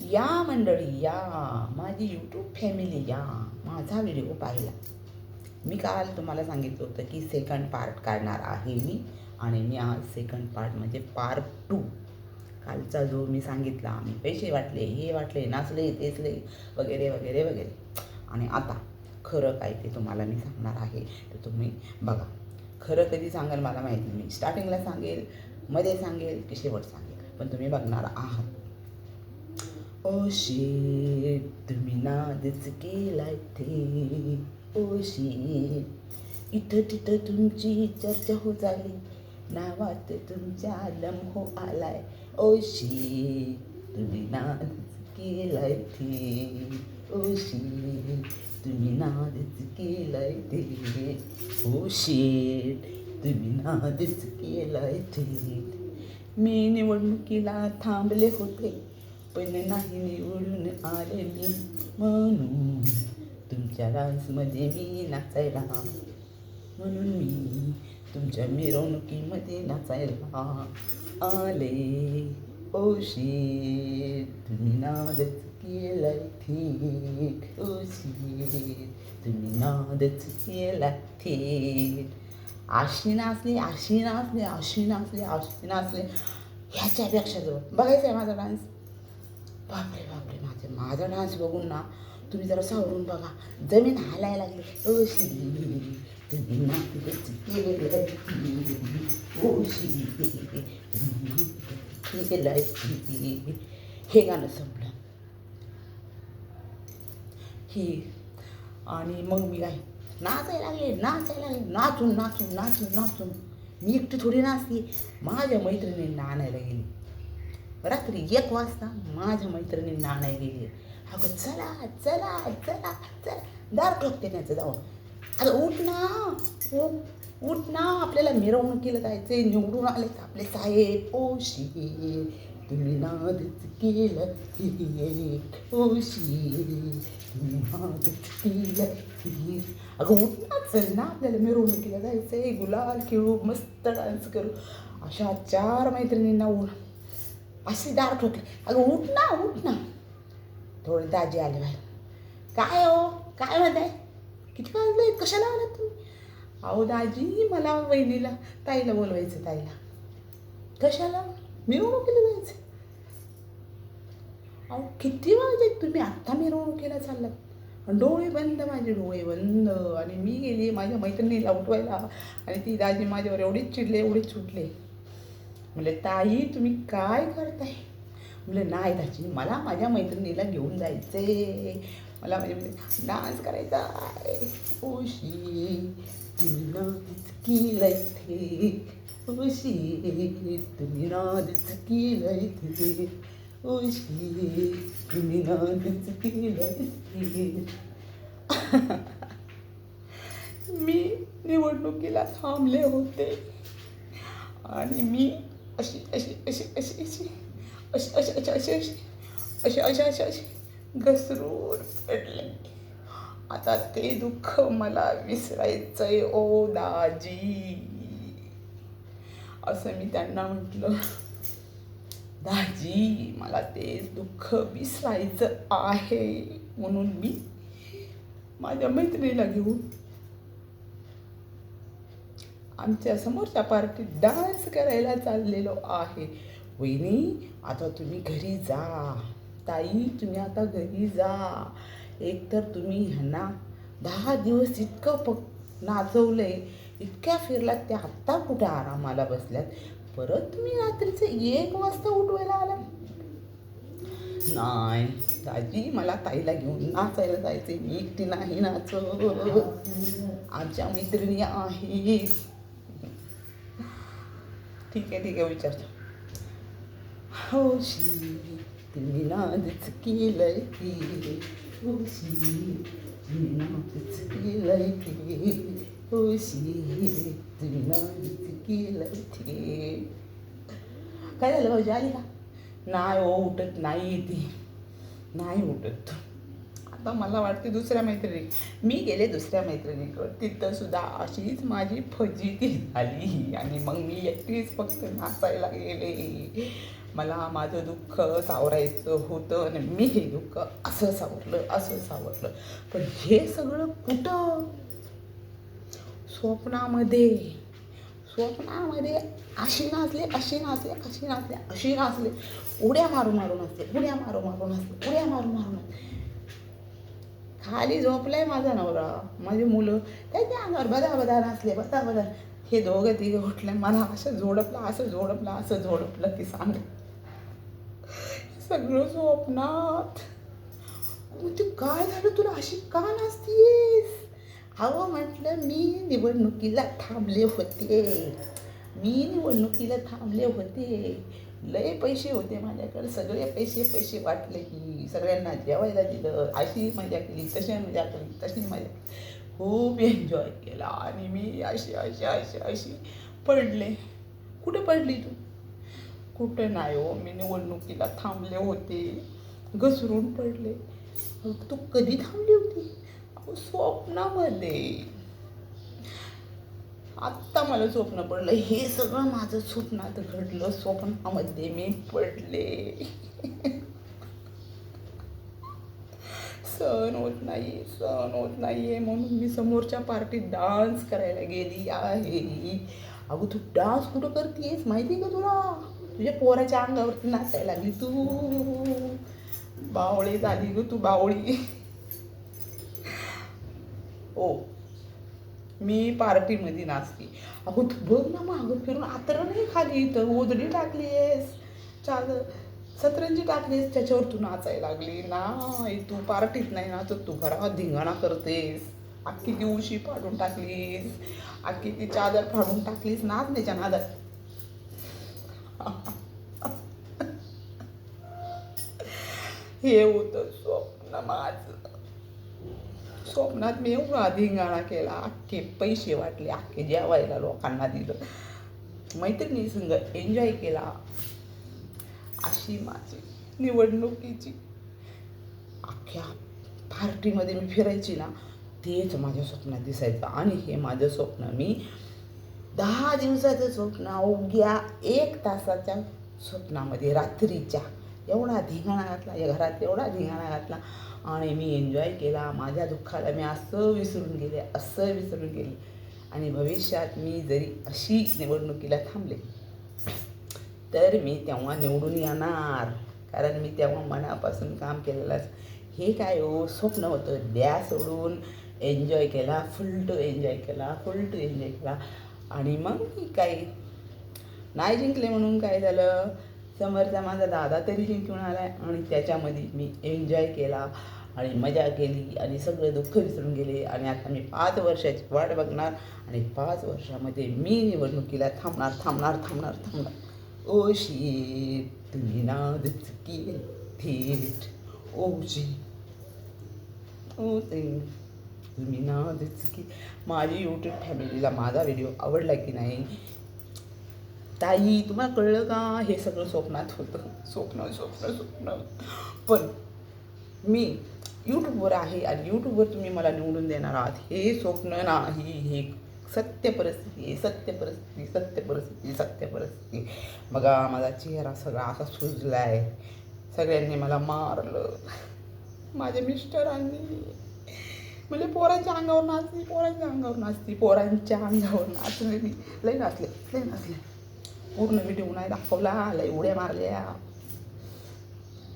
या मंडळी या. माझी यूट्यूब फॅमिली या. माझा व्हिडिओ पाहिला. मी काल तुम्हाला सांगितलं होतं की सेकंड पार्ट काढणार आहे मी आणि मी आज सेकंड पार्ट म्हणजे पार्ट टू कालचा जो मी सांगितला मी पैसे वाटले हे वाटले नाचले तेचले वगैरे वगैरे वगैरे. आणि आता खरं काय ते तुम्हाला मी सांगणार आहे. तर तुम्ही बघा. खरं कधी सांगाल मला माहिती नाही. मी स्टार्टिंगला सांगेल मध्ये सांगेल की शेवट सांगेल. पण तुम्ही बघणार आहात. ओ शेट तुम्ही नादच केलाय ते ओ शेट इथं तिथं तुमची चर्चा हो झाली नावात तुमच्या आलम हो आलाय ओ शेट तुम्ही नादच केलाय ते ओ शेट तुम्ही नादच केलाय ते ओ शेट तुम्ही नादच केलाय ते मी निवडणुकीला थांबले होते पण नाही निवडून आले मी म्हणून. तुमच्या डान्समध्ये मी नाचायला म्हणून मी तुमच्या मिरवणुकीमध्ये नाचायला आले. ओशी तुम्ही नादच केलाय थेट. ओशी तुम्ही नादच केला थेट. आशी नाचली आशी नाचली आशी नाचली आशी नाचली. ह्याच्यापेक्षा जवळ. बघायचं आहे माझा डान्स. बापरे बापरे माझे माझा डान्स बघून ना तुम्ही जरा सावरून बघा. जमीन हालायला लागली. ओशी तुम्ही नाचलंच ओशी हे गाणं संपलं. ही आणि मग मी काय? नाचायला लागले नाचायला लागले. नाचून नाचून नाचून नाचून. मी एकटी थोडी नाचली. माझ्या मैत्रिणींना आणायला गेली. रात्री एक वाजता माझ्या मैत्रिणी आणायला गेली. अगं चला चला चला चला. दार ठोकते त्याचं जाऊन. अगं उठ ना उठ उठ ना. आपल्याला मिरवणुकीला जायचे निवडून आले आपले साहेब. ओशी तुम्ही नादच केलं हे ओशी तुम्ही नादच केलं अगं उठ ना चल ना. आपल्याला मिरवणुकीला जायचं गुलाल खेळू मस्त डान्स करू. अशा चार मैत्रिणींना उठ. असे दार ठोकले. अगं उठ ना उठ ना. थोडे दाजी आले बाहेर. काय हो? काय म्हणताय? किती वाजले कशाला आलात तुम्ही? अहो दाजी मला वहिनीला ताईला बोलवायचं ताईला. कशाला? मिरवणुकीला जायचं. अहो किती वाजले तुम्ही? आत्ता मिरवणुकीला चाललात. डोळे बंद माझे डोळे बंद. आणि मी गेली माझ्या मैत्रिणीला उठवायला. आणि ती दाजी माझ्यावर एवढीच चिडले एवढीच सुटले म्हणले ताई तुम्ही काय करताय म्हणलं नाही दाची मला माझ्या मैत्रिणीला घेऊन जायचे मला माझ्या डान्स करायचा आहे. ओशी तुम्ही नादच केलंय ते ओशी तुम्ही नादच केलंय ते ओशी तुम्ही नादच केलंय मी निवडणुकीला थांबले होते. आणि मी अशी अशी अशी अशी अशी अशी अशी अशी अशी अशी अशी अशी अशी अशी घसरून पडले आता ते दुःख मला विसरायचंय ओ दाजी. असं मी त्यांना म्हटलं. दाजी मला ते दुःख विसरायचं आहे म्हणून मी माझ्या मैत्रिणीला घेऊन आमच्या समोरच्या पार्टीत डान्स करायला चाललेलो आहे. वहिनी आता तुम्ही घरी जा. ताई तुम्ही आता घरी जा. एकतर तुम्ही ह्यांना दहा दिवस इतकं पक नाचवलंय इतक्या फिरलात ते आत्ता कुठे आरामाला बसल्यात? परत तुम्ही रात्रीचं एक वाजता उठवायला आला नाही दाजी मला ताईला घेऊन नाचायला जायचे मी एकटी नाही नाचत. आमच्या मैत्रिणी आहेत. ठीक आहे ठीक आहे विचारतो. हो, हौशी तुम्ही नादच केलंय ते. हो, हौशी तुम्ही नादच केलंय ते. हो, हौशी तुम्ही नादच केलंय ते. काय झालं भाऊजी आली का? नाही हो उठत नाही ती. नाही उठत. आता मला वाटते दुसऱ्या मैत्रिणी. मी गेले दुसऱ्या मैत्रिणीकडं. तिथं सुद्धा अशीच माझी फजिती झाली. आणि मग मी एकटीच फक्त नाचायला गेले. मला माझं दुःख सावरायचं होतं आणि मी हे दुःख असं सावरलं असं सावरलं. पण हे सगळं कुठं? स्वप्नामध्ये. स्वप्नामध्ये अशी नाचले अशी नाचले अशी नाचले अशी नाचले. उड्या मारून मारून असते उड्या मारून मारून असते उड्या मारून मारून असते खाली झोपलाय माझा नवरा. माझी मुलं. त्याच्या अंगावर बदा बदा नाचले बदा बदा हे दोघं तिघं उठले मला असं झोडपलं असं झोडपलं असं जोडपलं की सांग सगळं झोपणात मग ते काय झालं तुला? अशी का नाचतीस अहो म्हटलं मी निवडणुकीला थांबले होते. मी निवडणुकीला थांबले होते. लय पैसे होते माझ्याकडे. सगळे पैसे पैसे वाटले की सगळ्यांना जेवायला दिलं अशी मजा केली तशी मजा केली तशी मजा खूप एन्जॉय केला आणि मी अशी अशी अशी अशी पडले. कुठे पडली तू? कुठं नाही हो मी निवडणुकीला थांबले होते. घसरून पडले. तू कधी थांबली होती? अहो स्वप्नामध्ये. आत्ता मला स्वप्न पडलं. हे सगळं माझं स्वप्नात घडलं. स्वप्नामध्ये मी पडले. सहन होत नाही सहन होत नाहीये. म्हणून मी समोरच्या पार्टीत डान्स करायला गेली आहे. अगं तू डान्स कुठं करतेस माहिती आहे का तुला? तुझ्या पोराच्या अंगावरती नाचायला लागली तू. बावळी झाली ग तू बावळी. हो मी पार्टीमध्ये नाचते. अगो तू बघ ना मागं फिरून आत्र नाही खाली इथं ओदडी आहेस चाल सतरंजी टाकलीस त्याच्यावर तू नाचायला लागली. नाही तू पार्टीत नाही नाचत तू घरात धिंगाणा करतेस. अख्खी ती उशी फाडून टाकलीस. अख्खी ती चादर फाडून टाकलीस नाच त्याच्या नादात. हे होतं स्वप्न माझं. स्वप्नात मी एवढा धिंगाणा केला अख्खे पैसे वाटले अख्खे जेवायला लोकांना दिलं. मैत्रिणी संघ एन्जॉय केला. अशी माझी निवडणुकीची. अख्ख्या पार्टीमध्ये मी फिरायची ना तेच माझ्या स्वप्नात दिसायचं. आणि हे माझं स्वप्न मी दहा दिवसाचं स्वप्न अवघ्या एक तासाच्या स्वप्नामध्ये रात्रीच्या एवढा धिंगाणा घातला या घरात एवढा धिंगाणा घातला आणि मी एन्जॉय केला. माझ्या दुःखाला मी असं विसरून गेले असं विसरून गेले. आणि भविष्यात मी जरी अशी निवडणुकीला थांबले तर मी तेव्हा निवडून येणार. कारण मी तेव्हा मनापासून काम केलेलं हे काय हो? स्वप्न होतं. द्या सोडून एन्जॉय केला फुल टू एन्जॉय केला फुल टू एन्जॉय केला. आणि मग मी काही नाही जिंकले म्हणून काय झालं? समोरचा माझा दादा तरी जिंकून आला आहे आणि त्याच्यामध्ये मी एन्जॉय केला आणि मजा केली आणि सगळं दुःख विसरून गेले. आणि आता मी पाच वर्षाची वाट बघणार आणि पाच वर्षामध्ये मी निवडणुकीला थांबणार थांबणार थांबणार थांबणार. ओशी तुम्ही नाद चुकी थेट. शी ओ ते तुम्ही नाद चुकी माझी यूट्यूब फॅमिलीला माझा व्हिडिओ आवडला की नाही ताई तुम्हाला कळलं का? हे सगळं स्वप्नात होतं. स्वप्न स्वप्न स्वप्न. पण मी यूट्यूबवर आहे आणि यूट्यूबवर तुम्ही मला निवडून देणार आहात. हे स्वप्न नाही. हे सत्य परिस्थिती आहे. सत्य परिस्थिती सत्य परिस्थिती सत्य परिस्थिती. बघा माझा चेहरा सगळा असा सुजला आहे सगळ्यांनी मला मारलं. माझ्या मिस्टरांनी. म्हणजे पोरांच्या अंगावर नाचली पोरांच्या अंगावर नाचली पोरांच्या अंगावर नाचले मी लय नाचले लय नाचले. पूर्ण व्हिडिओ नाही दाखवला लय उड्या मारल्या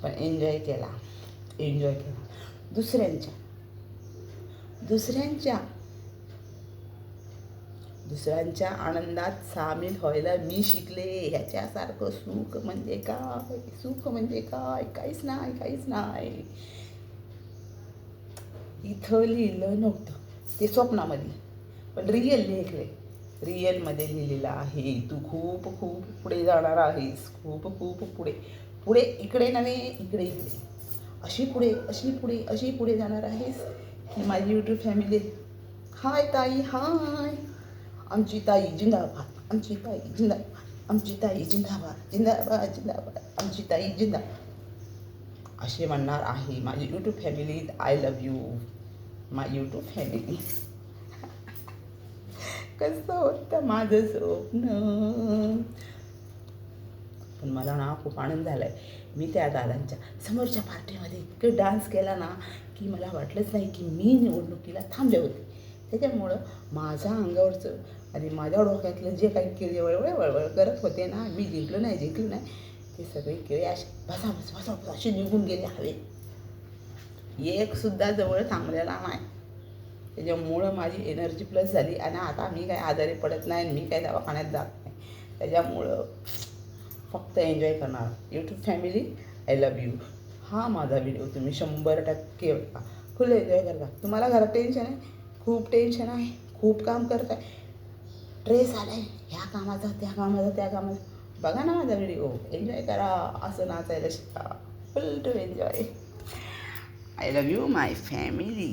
पण एन्जॉय केला एन्जॉय केला दुसऱ्यांच्या दुसऱ्यांच्या दुसऱ्यांच्या आनंदात सामील व्हायला मी शिकले ह्याच्यासारखं सुख म्हणजे काय सुख म्हणजे काय काहीच नाही काहीच नाही इथं लिहिलं नव्हतं ते स्वप्नामध्ये पण रिअल लिहिले रिअलमध्ये लिहिलेलं आहे. तू खूप खूप पुढे जाणार आहेस. खूप खूप पुढे. पुढे इकडे नव्हे इकडे इकडे. अशी पुढे अशी पुढे अशी पुढे जाणार आहेस ही माझी यूट्यूब फॅमिली हाय ताई हाय. आमची ताई जिंदाबाद आमची ताई जिंदाबाद आमची ताई जिंदाबाद जिंदाबाद जिंदाबाद आमची ताई जिंदाबाद. असे म्हणणार आहे. माझी YouTube family I love you my YouTube family कसं होतं माझं स्वप्न? पण मला ना खूप आनंद झाला आहे मी त्या दादांच्या समोरच्या पार्टीमध्ये इतकं डान्स केला ना की मला वाटलंच नाही की मी निवडणुकीला थांबले होते. त्याच्यामुळं माझ्या अंगावरचं आणि माझ्या डोक्यातलं जे काही किडे वळवळ वळवळ करत होते ना मी जिंकलो नाही जिंकलो नाही ते सगळे किडे असे बसा बस बसा असे निघून गेले हवे एक सुद्धा जवळ थांबलेला नाही. त्याच्यामुळं माझी एनर्जी प्लस झाली आणि आता मी काही आजारी पडत नाही आणि मी काही दवाखान्यात जात नाही. त्याच्यामुळं फक्त एन्जॉय करणार. YouTube family I love you हा माझा व्हिडिओ तुम्ही शंभर टक्के बघा. फुल एन्जॉय करता. तुम्हाला घरात टेन्शन आहे? खूप टेन्शन आहे. खूप काम करताय. ट्रेस आलाय. ह्या कामाचा त्या कामाचा त्या कामाचा. बघा ना माझा व्हिडिओ एन्जॉय करा. असं नाचायला शिका. Full to enjoy I love you my family